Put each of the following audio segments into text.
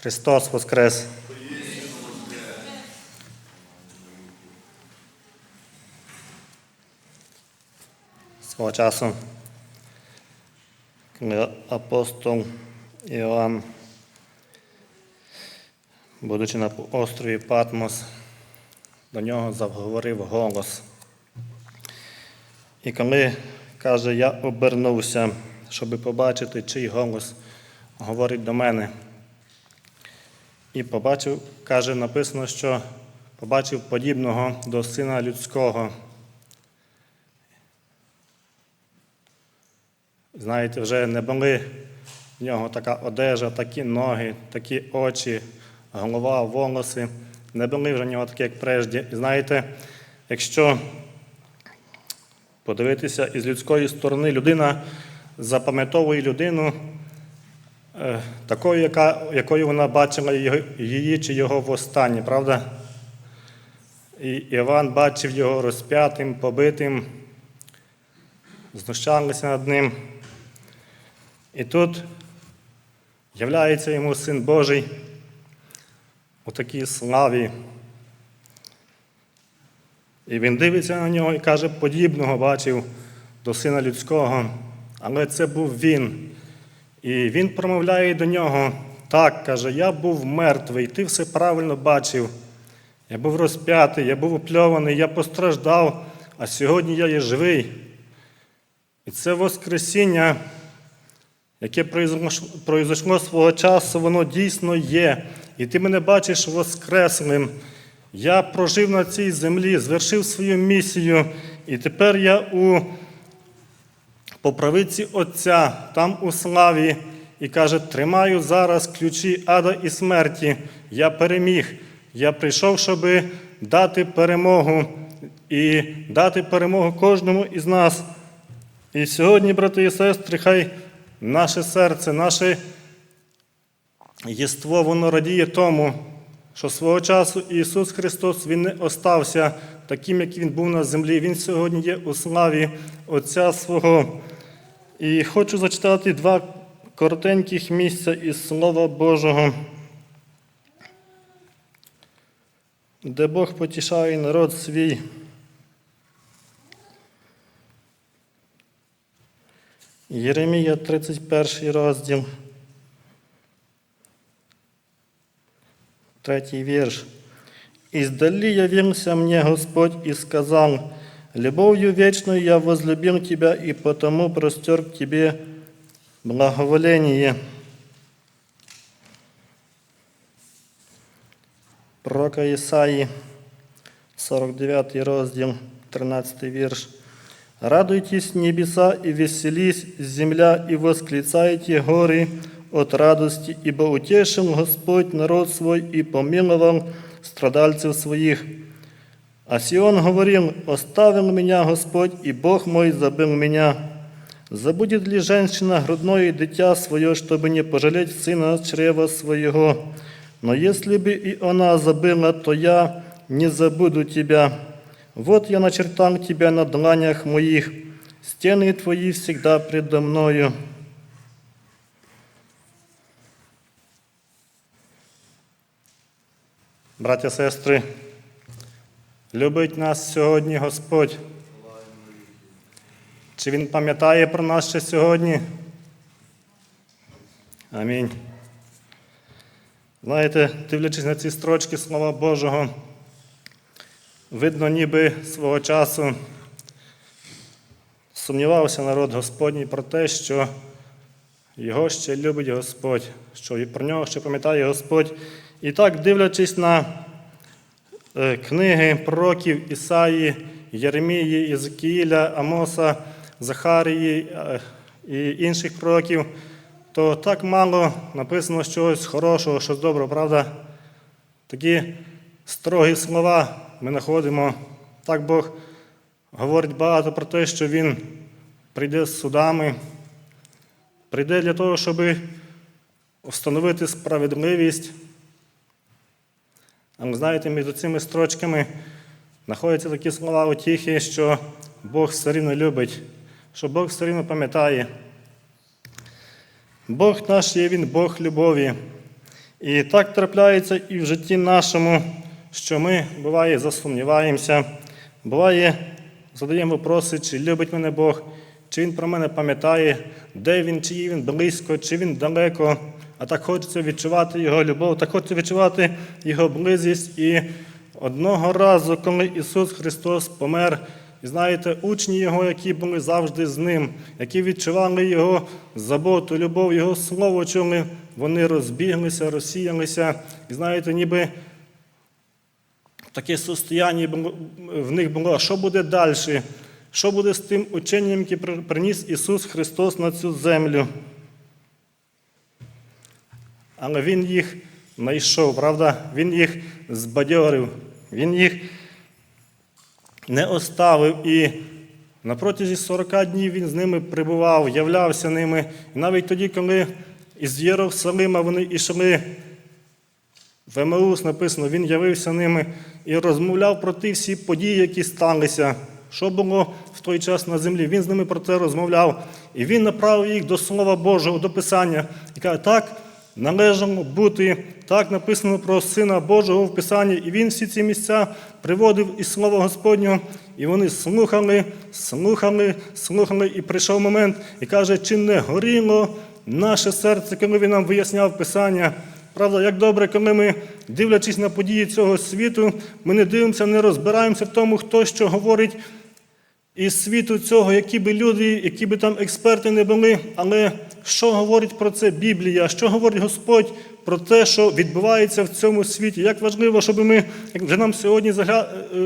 Христос Воскрес! Свого часу апостол Іоанн, будучи на острові Патмос, до нього заговорив голос. І коли каже, я обернувся, щоб побачити, чий голос говорить до мене. І побачив, каже, написано, що побачив подібного до сина людського. Знаєте, вже не були в нього така одежа, такі ноги, такі очі, голова, волоси. Не були вже в нього такі, як прежде. І знаєте, якщо подивитися із людської сторони, людина запам'ятовує людину такою, яка, якою вона бачила її чи його востаннє, правда? І Іван бачив його розп'ятим, побитим, знущалися над ним. І тут являється йому Син Божий у такій славі. І він дивиться на нього і каже, подібного бачив до сина людського, але це був він. І він промовляє до нього, так, каже, я був мертвий, ти все правильно бачив. Я був розп'ятий, я був опльований, я постраждав, а сьогодні я є живий. І це Воскресіння, яке произош- произошло свого часу, воно дійсно є. І ти мене бачиш воскреслим. Я прожив на цій землі, звершив свою місію, і тепер я у по правиці Отця, там у славі, і каже: тримаю зараз ключі ада і смерті. Я переміг. Я прийшов, щоб дати перемогу і дати перемогу кожному із нас. І сьогодні, брати і сестри, хай наше серце, наше єство, воно радіє тому, що свого часу Ісус Христос Він не остався таким, як Він був на землі. Він сьогодні є у славі Отця свого. І хочу зачитати два коротеньких місця із Слова Божого, де Бог потішає народ свій. Єремія, 31 розділ. Третий вірш. «Издали явился мне Господь и сказал, «Любовью вечную я возлюбил тебя, и потому простер к тебе благоволение». Пророка Исаии, 49 розділ, 13 вірш. Радуйтесь небеса и веселись земля, и восклицайте горы от радости, ибо утешил Господь народ свой и помиловал страдальцев своих. А Сион говорил, оставил меня Господь, и Бог мой забыл меня. Забудет ли женщина грудное дитя свое, чтобы не пожалеть сына чрева своего? Но если бы и она забыла, то я не забуду тебя. Вот я начертал тебя на дланях моих, стены твои всегда предо мною. Браття, сестри, любить нас сьогодні Господь. Чи Він пам'ятає про нас ще сьогодні? Амінь. Знаєте, дивлячись на ці строчки Слова Божого, видно, ніби свого часу сумнівався народ Господній про те, що його ще любить Господь, що і про нього ще пам'ятає Господь. І так, дивлячись на книги пророків Ісаї, Єремії, Єзекіїля, Амоса, Захарії е, і інших пророків, то так мало написано щось хорошого, щось доброго, правда? Такі строгі слова ми знаходимо. Так Бог говорить багато про те, що Він прийде з судами, прийде для того, щоб встановити справедливість. Але знаєте, між цими строчками знаходяться такі слова утіхи, що Бог все рівно любить, що Бог все рівно пам'ятає. Бог наш є Він Бог любові. І так трапляється і в житті нашому, що ми, буває, засумніваємося, буває, задаємо вопроси, чи любить мене Бог, чи Він про мене пам'ятає, де він, чи він близько, чи він далеко. А так хочеться відчувати Його любов, так хочеться відчувати Його близість. І одного разу, коли Ісус Христос помер, і знаєте, учні Його, які були завжди з Ним, які відчували Його заботу, любов, Його слово чули, вони розбіглися, розсіялися. І знаєте, ніби таке состояння в них було, а що буде далі? Що буде з тим ученням, яке приніс Ісус Христос на цю землю? Але Він їх знайшов, правда? Він їх збадьорив, Він їх не оставив. І на протязі 40 днів він з ними прибував, являвся ними. І навіть тоді, коли із Єрусалима вони йшли в Емеус, написано, він явився ними і розмовляв про ті всі події, які сталися. Що було в той час на землі? Він з ними про це розмовляв. І він направив їх до Слова Божого, до Писання. І каже, так належало бути, так написано про Сина Божого в Писанні. І він всі ці місця приводив із Слова Господнього. І вони слухали, слухали, слухали. І прийшов момент, і каже, чи не горіло наше серце, коли він нам виясняв Писання. Правда, як добре, коли ми, дивлячись на події цього світу, ми не дивимося, не розбираємося в тому, хто що говорить із світу цього, які би люди, які би там експерти не були, але що говорить про це Біблія, що говорить Господь про те, що відбувається в цьому світі? Як важливо, щоб ми, як вже нам сьогодні загля... е,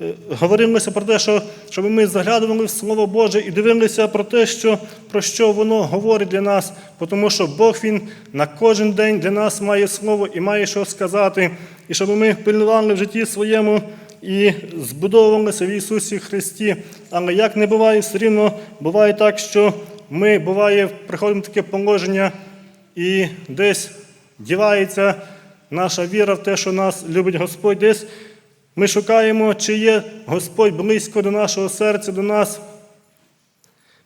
е, говорилося про те, що щоб ми заглядували в Слово Боже і дивилися про те, що, про що воно говорить для нас, тому що Бог Він на кожен день для нас має слово і має що сказати, і щоб ми пильнували в житті своєму і збудовувалися в Ісусі Христі. Але як не буває, все рівно буває так, що ми буває, приходимо в таке положення і десь дівається наша віра в те, що нас любить Господь. Десь ми шукаємо, чи є Господь близько до нашого серця, до нас.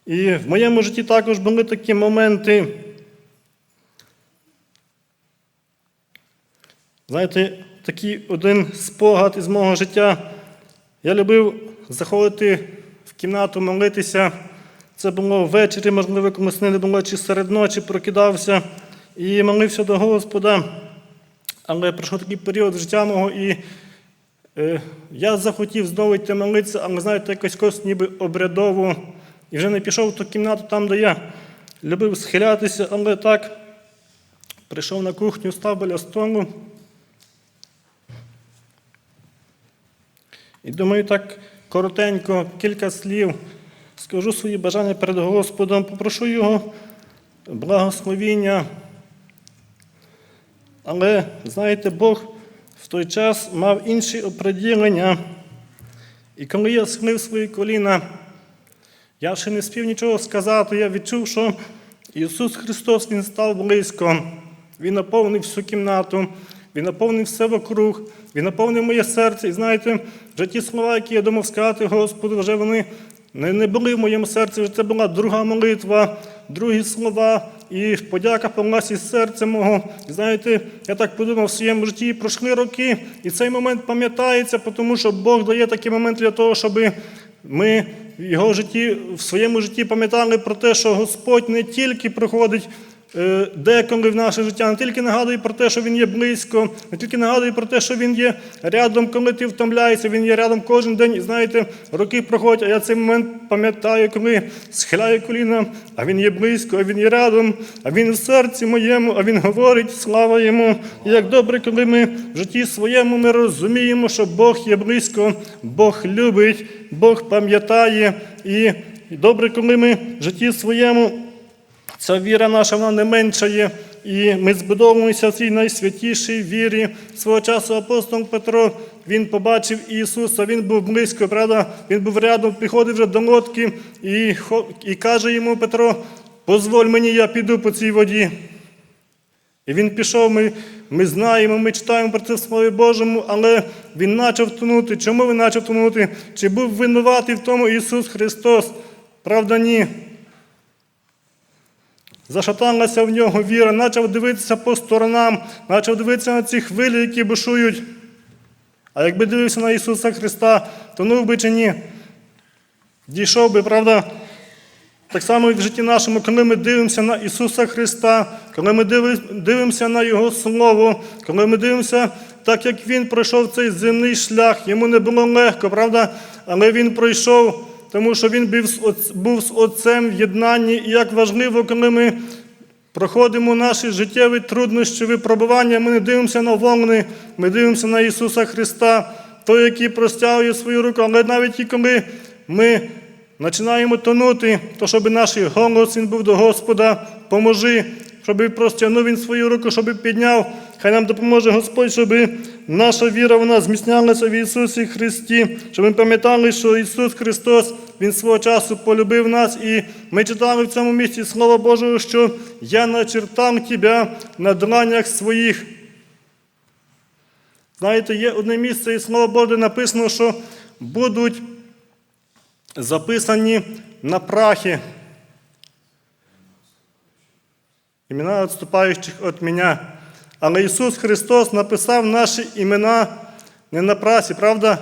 І в моєму житті також були такі моменти. Знаєте, такий один спогад із мого життя. Я любив заходити в кімнату, молитися. Це було ввечері, можливо, сни не було, чи серед ночі прокидався і молився до Господа. Але пройшов такий період життя мого, і е, я захотів знову йти молитися, але знаєте, якось якось ніби обрядово. І вже не пішов в ту кімнату там, де я любив схилятися, але так прийшов на кухню, став біля столу. І думаю, так коротенько, кілька слів, скажу свої бажання перед Господом, попрошу Його благословіння. Але, знаєте, Бог в той час мав інші оприділення. І коли я схилив свої коліна, я ще не спів нічого сказати, я відчув, що Ісус Христос Він став близько. Він наповнив всю кімнату, Він наповнив все вокруг, Він наповнив моє серце. І знаєте, вже ті слова, які я думав сказати Господу, вже вони не, не були в моєму серці, це була друга молитва, другі слова, і подяка повелась із серця мого. І знаєте, я так подумав в своєму житті, пройшли роки, і цей момент пам'ятається, тому що Бог дає такий момент для того, щоб ми в його житті, в своєму житті пам'ятали про те, що Господь не тільки приходить деколи в наше життя, не тільки нагадує про те, що Він є близько, не тільки нагадує про те, що Він є рядом, коли ти втомляєшся, Він є рядом кожен день. І знаєте, роки проходять, а я цей момент пам'ятаю, коли схиляю коліна, а Він є близько, а Він є рядом, а Він в серці моєму, а Він говорить, слава Йому. І як добре, коли ми в житті своєму ми розуміємо, що Бог є близько, Бог любить, Бог пам'ятає. І добре, коли ми в житті своєму Ця віра наша вона не меншає, і ми збудовуємося в цій найсвятішій вірі. Свого часу апостол Петро він побачив Ісуса, він був близько, правда? Він був рядом, приходив вже до лодки і, і каже йому Петро: Позволь мені, я піду по цій воді. І він пішов, ми, ми знаємо, ми читаємо про це в Слові Божому, але він почав тонути. Чому він почав тонути? Чи був винуватий в тому Ісус Христос? Правда, ні. Зашаталася в нього віра, почав дивитися по сторонам, почав дивитися на ці хвилі, які бушують. А якби дивився на Ісуса Христа, тонув би чи ні? Дійшов би, правда? Так само і в житті нашому, коли ми дивимося на Ісуса Христа, коли ми дивимося на Його Слово, коли ми дивимося, так як Він пройшов цей земний шлях, йому не було легко, правда? Але Він пройшов, тому що Він був з Отцем в єднанні. І як важливо, коли ми проходимо наші життєві труднощі, випробування, ми не дивимося на волни, ми дивимося на Ісуса Христа, той, який простягує свою руку, але навіть і коли ми починаємо тонути, то щоб наш голос він був до Господа, поможи, щоб простягнув він свою руку, щоб підняв. Хай нам допоможе Господь, щоб наша віра вона зміцнялася в Ісусі Христі, щоб ми пам'ятали, що Ісус Христос Він свого часу полюбив нас, і ми читали в цьому місці Слово Божого, що я начертав тебе на дланях своїх. Знаєте, є одне місце, і Слово Боже написано, що будуть записані на прахі. Імена відступаючих від мене. Але Ісус Христос написав наші імена не на прасі, правда?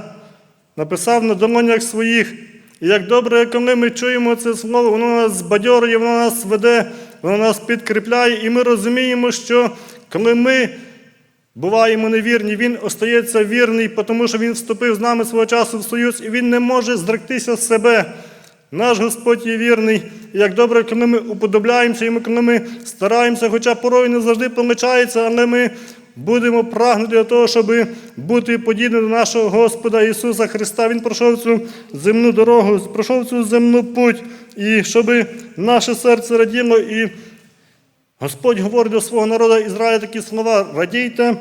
Написав на долонях своїх. І як добре, коли ми чуємо це слово, воно нас збадьорює, воно нас веде, воно нас підкріпляє, і ми розуміємо, що коли ми буваємо невірні, Він остається вірний, тому що Він вступив з нами свого часу в союз, і Він не може зректися з себе. Наш Господь є вірний, як добре, коли ми уподобляємося йому, коли ми стараємося, хоча порою не завжди помичається, але ми будемо прагнути до того, щоб бути подібним до нашого Господа Ісуса Христа. Він пройшов цю земну дорогу, пройшов цю земну путь, і щоб наше серце раділо. І Господь говорить до свого народу Ізраїля такі слова: радійте,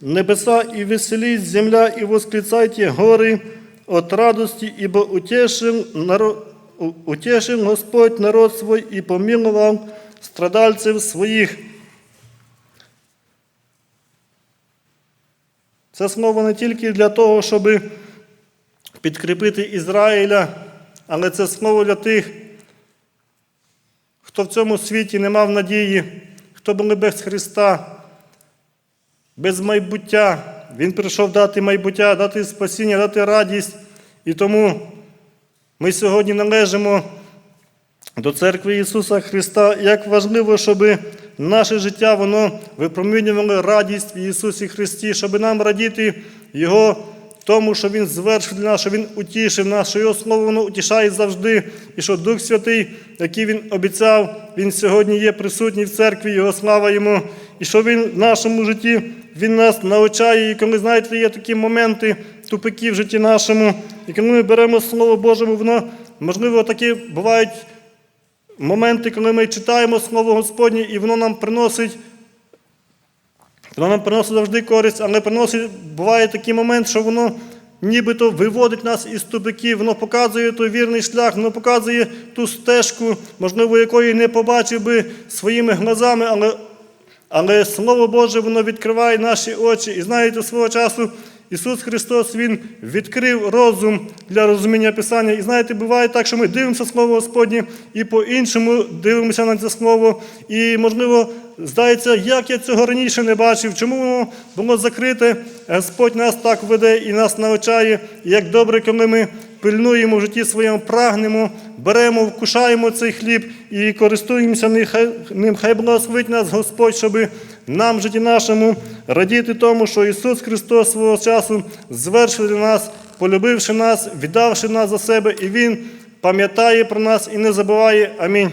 небеса і веселіть земля, і восклицайте гори от радости, ибо утешил, народ, у- утешил Господь народ свой и помиловал страдальців своїх. Це слово не тільки для того, щоб підкріпити Ізраїля, але це слово для тих, хто в цьому світі не мав надії, хто були без Христа, без майбуття. Він прийшов дати майбуття, дати спасіння, дати радість. І тому ми сьогодні належимо до церкви Ісуса Христа. Як важливо, щоб наше життя воно випромінювало радість в Ісусі Христі, щоб нам радіти Його тому, що Він звершив для нас, що Він утішив нас, що Його Слово воно утішає завжди, і що Дух Святий, який Він обіцяв, Він сьогодні є присутній в церкві, Його слава йому, і що Він в нашому житті Він нас навчає. І коли, знаєте, є такі моменти, тупики в житті нашому, і коли ми беремо Слово Боже, воно, можливо, такі бувають моменти, коли ми читаємо Слово Господнє, і воно нам приносить. Воно нам приносить завжди користь, але приносить, буває такий момент, що воно нібито виводить нас із тупиків, воно показує той вірний шлях, воно показує ту стежку, можливо, якої не побачив би своїми глазами, але, але Слово Боже, воно відкриває наші очі. І знаєте, свого часу Ісус Христос Він відкрив розум для розуміння Писання. І знаєте, буває так, що ми дивимося Слово Господнє і по-іншому дивимося на це Слово. І, можливо, здається, як я цього раніше не бачив, чому воно було закрите. Господь нас так веде і нас навчає. Як добре, коли ми пильнуємо в житті своєму, прагнемо, беремо, вкушаємо цей хліб і користуємося ним. Хай- благословить нас Господь, щоб нам в житті нашому радіти тому, що Ісус Христос свого часу звершив для нас, полюбивши нас, віддавши нас за себе, і Він пам'ятає про нас і не забуває. Амінь.